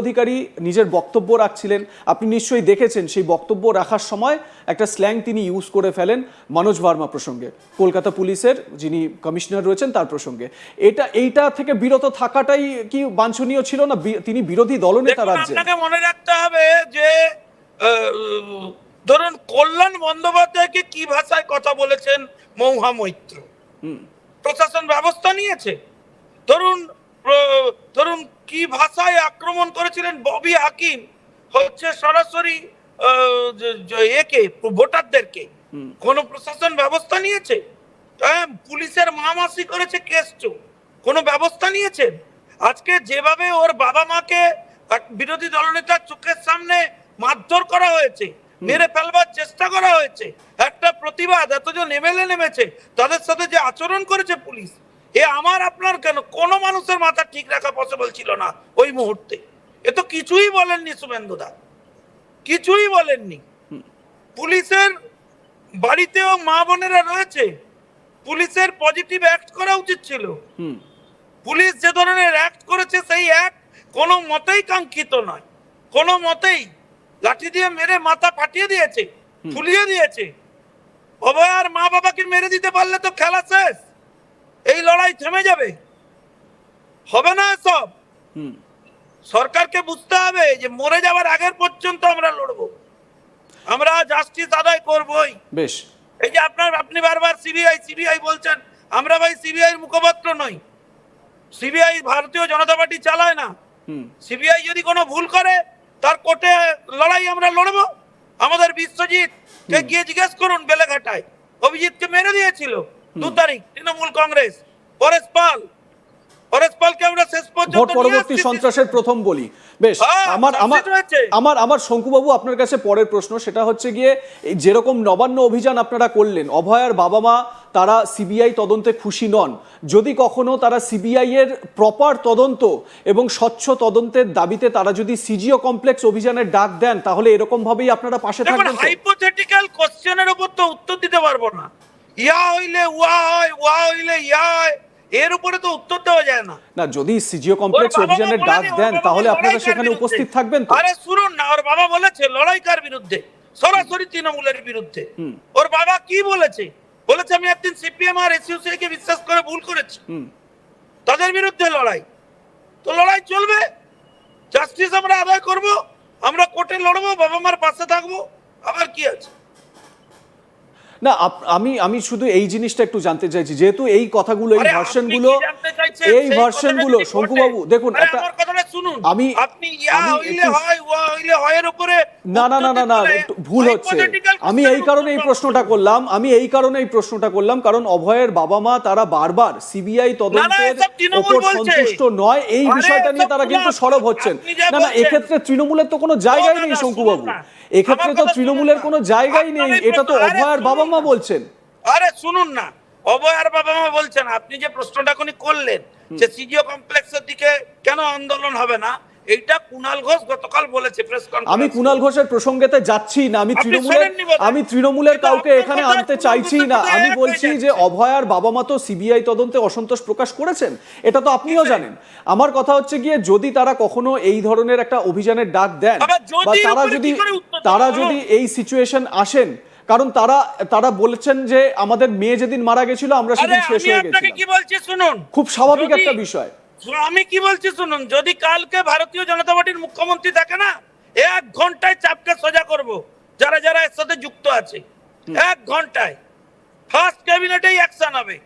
অধিকারী নিজের বক্তব্য রাখছিলেন। আপনি নিশ্চয়ই দেখেছেন সেই বক্তব্য রাখার সময় একটা স্ল্যাং তিনি ইউজ করে ফেলেন মনোজ ভার্মা প্রসঙ্গে। কলকাতা পুলিশের যিনি কমিশনার রয়েছেন তার প্রসঙ্গে। এটা এইটা থেকে বিরত থাকাটাই কি বাঞ্ছনীয় ছিল না? তিনি বিরোধী দলনেতা রাজ্যে? আপনাকে মনে রাখতে হবে যে ধরুন কল্যাণ বন্দ্যোপাধ্যায়কে কি ভাষায় কথা বলেছেন মৌহা মৈত্র? প্রশাসন ব্যবস্থা নিয়েছে। ধরুন ধরুন কি ভাষায় আক্রমণ করেছিলেন ববি হাকিম? হচ্ছে সরাসরি একে ভোটারদেরকে। কোন প্রশাসন ব্যবস্থা নিয়েছে? হ্যাঁ, পুলিশের মামাসি করেছে কেস কোনো ব্যবস্থা নিয়েছেন? আজকে যেভাবে ওর বাবা মাকে বিরোধী দলনেতার চোখের সামনে মারধর করা হয়েছে মেরে ফেলবার চেষ্টা করা হয়েছে একটা প্রতিবাদ এতজন এমএলএ নেমেছে তাদের সাথে যে আচরণ করেছে পুলিশ? এ আমার আপনার কেন? কোনো মানুষের মাথা ঠিক রাখা পসিবল ছিল না ওই মুহূর্তে। এ তো কিছুই বলেননি শুভেন্দুদা কিছুই বলেননি। পুলিশের বাড়িতেও মা বোনেরা রয়েছে। পুলিশের পজিটিভ অ্যাক্ট করা উচিত ছিল। পুলিশ যে ধরনের অ্যাক্ট করেছে সেই অ্যাক্ট কোনো মতেই কাঙ্ক্ষিত নয়। কোনো মতেই লাঠি দিয়ে মেরে মাথা ফাটিয়ে দিয়েছে ফুলিয়ে দিয়েছে। অভয়ার মা বাবাকে মেরে দিতে পারলে তো খেলা শেষ। এই লড়াই থেমে যাবে। হবে না সব সরকারকে বুঝতে হবে যে মরে যাওয়ার আগের পর্যন্ত আমরা লড়বো। আমরা জাস্টিস আদায় করবই। বেশ। এই যে আপনার আপনি বারবার সিবিআই সিবিআই বলছেন আমরা ভাই সিবিআই এর মুখপাত্র নই। সিবিআই ভারতীয় জনতা পার্টি চালায় না। সিবিআই যদি কোনো ভুল করে তার কোর্টে লড়াই আমরা লড়বো। আমাদের বিশ্বজিৎ কে গিয়ে জিজ্ঞেস করুন বেলেঘাটায়। অভিজিৎকে মেরে দিয়েছিল। দু তারিখ তৃণমূল কংগ্রেস পরেশ পাল। পরেশ পালকে আমরা শেষ ভোট পরবর্তী সন্ত্রাসের প্রথম বলি। বেশ হ্যাঁ, আমার আমার আমার আমার শঙ্কুবাবু আপনার কাছে পরের প্রশ্ন সেটা হচ্ছে গিয়ে যেরকম নবান্ন অভিযান আপনারা করলেন অভয়ার বাবা মা তারা সিবিআই তদন্তে খুশি নন। যদি কখনো তারা সিবিআই এর প্রপার তদন্ত এবং স্বচ্ছ তদন্তের দাবিতে তারা যদি সিজিও কমপ্লেক্স অভিযানের ডাক দেন তাহলে এরকম ভাবেই আপনারা পাশে থাকবেন? হাইপোথেটিক্যাল কোশ্চেনের উপর তো উত্তর দিতে পারব না। ইয়া হইলে উয়া হয় উয়া হইলে ইয়া হয় এর উপরে তো উত্তর দেওয়া যায় না। না যদি সিজিও কমপ্লেক্স অভিযানের ডাক দেন তাহলে আপনারা সেখানে উপস্থিত থাকবেন তো। আরে শুনুন না ওর বাবা বলেছে লড়াই কার বিরুদ্ধে? সরাসরি তৃণমূলের বিরুদ্ধে। ওর বাবা কি বলেছে? বলেছে আমি একদিন সিপিএম আর এসইউসি কে বিশ্বাস করে ভুল করেছি। তাদের বিরুদ্ধে লড়াই। তো লড়াই চলবে। জাস্টিস আমরা আদায় করব। আমরা কোর্টে লড়বো বাবা মার পাশে থাকব। আবার কি আছে? না আমি আমি শুধু এই জিনিসটা একটু জানতে চাইছি যেহেতু এই কথাগুলো এই ভার্সনগুলো? এই ভার্সনগুলো যদি শঙ্কুবাবু দেখুন একটা আমি- আপনি ইয়া হইলে হয় ওয়া হইলে হয়ের উপরে না না না না না একটু ভুল হচ্ছে। আমি এই কারণে এই প্রশ্নটা করলাম আমি এই কারণে এই প্রশ্নটা করলাম কারণ অভয়ের বাবা মা তারা বারবার সিবিআই তদন্তের ওপর সন্তুষ্ট নয়। এই বিষয়টা নিয়ে তারা কিন্তু সরব হচ্ছেন। না না এক্ষেত্রে তৃণমূলের তো কোনো জায়গাই নেই শঙ্কুবাবু। এক্ষেত্রে তো তৃণমূলের কোনো। জায়গাই নেই। এটা তো অভয়ের বাবা মা বলছেন। আরে শুনুন না। অভয়ার বাবা মা বলছেন আপনি যে প্রশ্নটা করলেন যে সিজিও কমপ্লেক্সের দিকে কেন আন্দোলন হবে না? এইটা কুণাল ঘোষ গতকাল বলেছে প্রেস আমি কুণাল ঘোষের প্রসঙ্গেতে যাচ্ছি না আমি তৃণমূলের আমি তৃণমূলের কাউকে এখানে আনতে চাইছি না। আমি বলছি যে অভয়ার বাবা মা তো সিবিআই তদন্তে অসন্তোষ প্রকাশ করেছেন। এটা তো আপনিও জানেন। আমার কথা হচ্ছে গিয়ে যদি তারা কখনো এই ধরনের একটা অভিযানের ডাক দেন বা তারা যদি? তারা যদি এই সিচুয়েশন আসেন কারণ তারা তারা বলেছেন যে আমাদের মেয়ে যেদিন মারা গেছিল আমরা সেদিন শেষ হয়ে আপনাকে কি বলছি শুনুন। খুব স্বাভাবিক একটা বিষয়। আমি কি বলছি শুনুন যদি কালকে ভারতীয় জনতা পার্টির মুখ্যমন্ত্রী থাকে না এক ঘন্টায় চাপকে সোজা করব যারা যারা এর সাথে যুক্ত আছে। এক ঘন্টায়। ফার্স্ট ক্যাবিনেটেই অ্যাকশন হবে।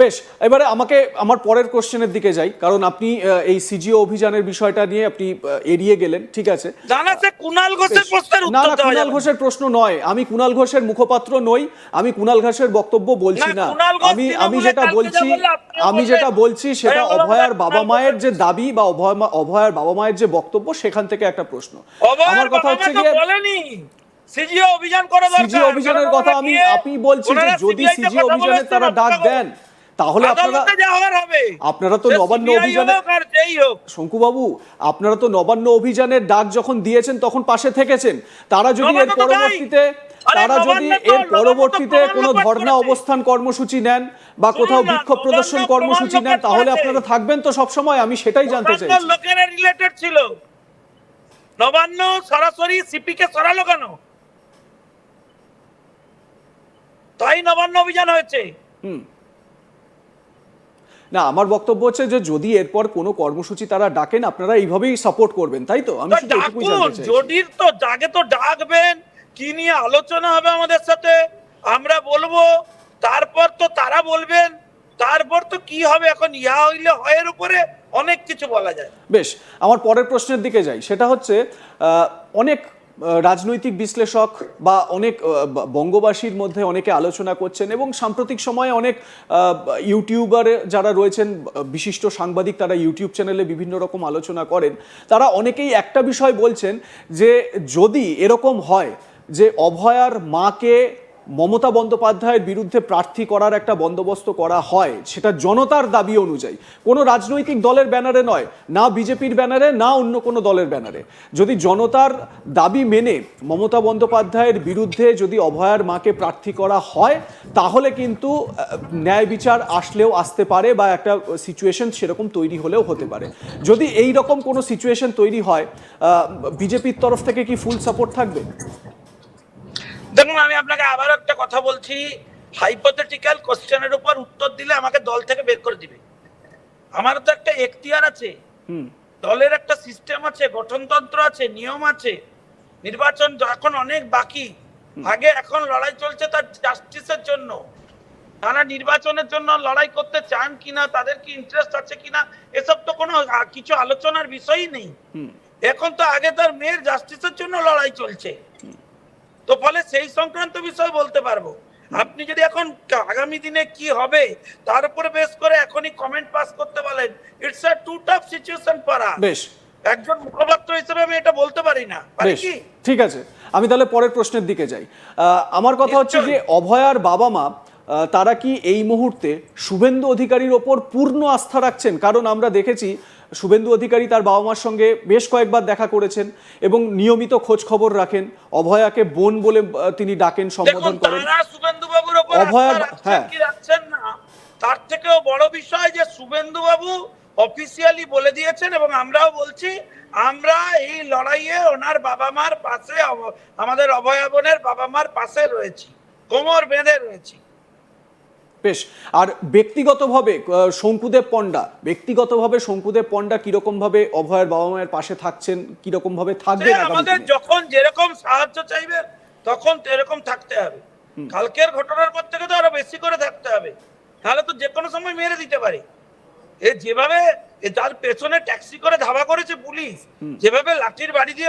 বেশ এবারে আমাকে আমার পরের কোশ্চেনের দিকে যাই কারণ আপনি এই সিজিও অভিযানের বিষয়টা নিয়ে আপনি এড়িয়ে গেলেন ঠিক আছে? জানা সে কুণাল ঘোষের প্রশ্নের না না কুণাল ঘোষের প্রশ্ন নয় আমি কুণাল ঘোষের মুখপাত্র নই আমি কুণাল ঘোষের বক্তব্য বলছি না, আমি আমি যেটা বলছি আমি যেটা বলছি সেটা অভয়ার বাবা মায়ের যে দাবি বা অভয় অভয়ার বাবা মায়ের যে বক্তব্য সেখান থেকে একটা প্রশ্ন। আমার কথা হচ্ছে গিয়ে সিজিও অভিযান করা দরকার। সিজি অভিযানের কথা আমি আপনি বলছি যে যদি CBI তে সিজি অভিযানের তারা ডাক দেন তাহলে আপনারা আপনারা তো নবান্ন অভিযানে শঙ্কুবাবু আপনারা তো নবান্ন অভিযানের ডাক যখন দিয়েছেন তখন পাশে থেকেছেন। তারা যদি এর। পরবর্তীতে তারা যদি এর পরবর্তীতে কোনো ধর্ণা অবস্থান কর্মসূচি নেন বা কোথাও বিক্ষোভ প্রদর্শন কর্মসূচি নেন তাহলে আপনারা থাকবেন তো সবসময় আমি সেটাই জানতে চাইছি। লোকেরা রিলেটেড ছিল। নবান্ন সরাসরি সিপি কে সরালো কেন? তাই নবান্ন অভিযান হয়েছে। হুম। না আমার বক্তব্য হচ্ছে যে যদি এরপর কোনো কর্মসূচি তারা ডাকেন আপনারা এইভাবেই সাপোর্ট করবেন তাই তো? আমি জটির তো জাগে তো ডাকবেন কি নিয়ে আলোচনা হবে আমাদের সাথে? আমরা বলব তারপর তো তারা বলবেন তারপর তো কি হবে? এখন ইয়া হইলে হয়ের উপরে অনেক কিছু বলা যায়। বেশ আমার পরের প্রশ্নের দিকে যাই। সেটা হচ্ছে অনেক রাজনৈতিক বিশ্লেষক বা অনেক বঙ্গবাসীর মধ্যে অনেকে আলোচনা করছেন এবং সাম্প্রতিক সময়ে অনেক ইউটিউবার যারা রয়েছেন, বিশিষ্ট সাংবাদিক তারা ইউটিউব চ্যানেলে বিভিন্ন রকম আলোচনা করেন, তারা অনেকেই একটা বিষয় বলছেন যে যদি এরকম হয় যে অভয়ার মাকে মমতা বন্দ্যোপাধ্যায়ের বিরুদ্ধে প্রার্থী করার একটা বন্দোবস্ত করা হয়, সেটা জনতার দাবি অনুযায়ী। কোনো রাজনৈতিক দলের ব্যানারে নয়, না বিজেপির ব্যানারে, না অন্য কোনো দলের ব্যানারে। যদি জনতার দাবি মেনে মমতা বন্দ্যোপাধ্যায়ের বিরুদ্ধে যদি অভয়ার মাকে প্রার্থী করা হয়, তাহলে কিন্তু ন্যায় বিচার আসলেও আসতে পারে বা একটা সিচুয়েশন সেরকম তৈরি হলেও হতে পারে। যদি এই রকম কোনো সিচুয়েশন তৈরি হয় বিজেপির তরফ থেকে কি ফুল সাপোর্ট থাকবে? দেখুন আমি আপনাকে আবার একটা কথা বলছি। হাইপোথেটিক্যাল কোশ্চেনের উপর উত্তর দিলে আমাকে দল থেকে বের করে দিবে। আমার তো একটা এখতিয়ার আছে। হুম। দলের একটা সিস্টেম আছে গঠনতন্ত্র আছে নিয়ম আছে। নির্বাচন এখন অনেক বাকি। আগে এখন লড়াই চলছে তার জাস্টিসের জন্য। তারা নির্বাচনের জন্য লড়াই করতে চান কিনা তাদের কি ইন্টারেস্ট আছে কিনা এসব তো কোনো কিছু আলোচনার বিষয়ই নেই। এখন তো আগে তার মেয়ের জাস্টিসের জন্য লড়াই চলছে। তো ফলে সেই সংক্রান্ত বিষয় বলতে পারব। আপনি যদি এখন আগামী দিনে কি হবে তার উপরে বেশ করে এখনই কমেন্ট পাস করতে বলেন। It's a too tough situation for বেশ। একজন মুখপাত্র হিসেবে আমি এটা বলতে পারি না। ঠিক আছে। আমি তাহলে পরের প্রশ্নের দিকে যাই। আহ, আমার কথা হচ্ছে যে। অভয়ার বাবা মা তারা কি এই মুহূর্তে শুভেন্দু অধিকারীর ওপর পূর্ণ আস্থা রাখছেন? কারণ আমরা দেখেছি শুভেন্দু অধিকারী তার বাবা মার সঙ্গে বেশ কয়েকবার দেখা করেছেন এবং নিয়মিত খোঁজ খবর রাখেন। অভয়াকে বোন বলে তিনি ডাকেন সম্বোধন করেন। শুভেন্দু বাবুর উপর অভয়া- হ্যাঁ। কি রাখছেন না তার থেকেও বড় বিষয় যে শুভেন্দু বাবু অফিসিয়ালি বলে দিয়েছেন এবং আমরাও বলছি আমরা এই লড়াইয়ে ওনার বাবা মার পাশে আমাদের অভয়া বোনের বাবা মার পাশে রয়েছি কোমর বেঁধে রয়েছি। বেশ আর ব্যক্তিগতভাবে শঙ্কুদেব পণ্ডা ব্যক্তিগতভাবে শঙ্কুদেব পণ্ডা কীরকম ভাবে অভয়ের বাবা মায়ের পাশে থাকছেন কীরকম ভাবে সে থাকবেন আমাদের যখন যেরকম সাহায্য চাইবে তখন এরকম থাকতে হবে। কালকের ঘটনার পর থেকে তো আরও বেশি করে থাকতে হবে। তাহলে তো যে কোনো সময় মেরে দিতে পারে। এ যেভাবে এ তার পেছনে ট্যাক্সি করে ধাওয়া করেছে পুলিশ যেভাবে লাঠির বাড়ি দিয়ে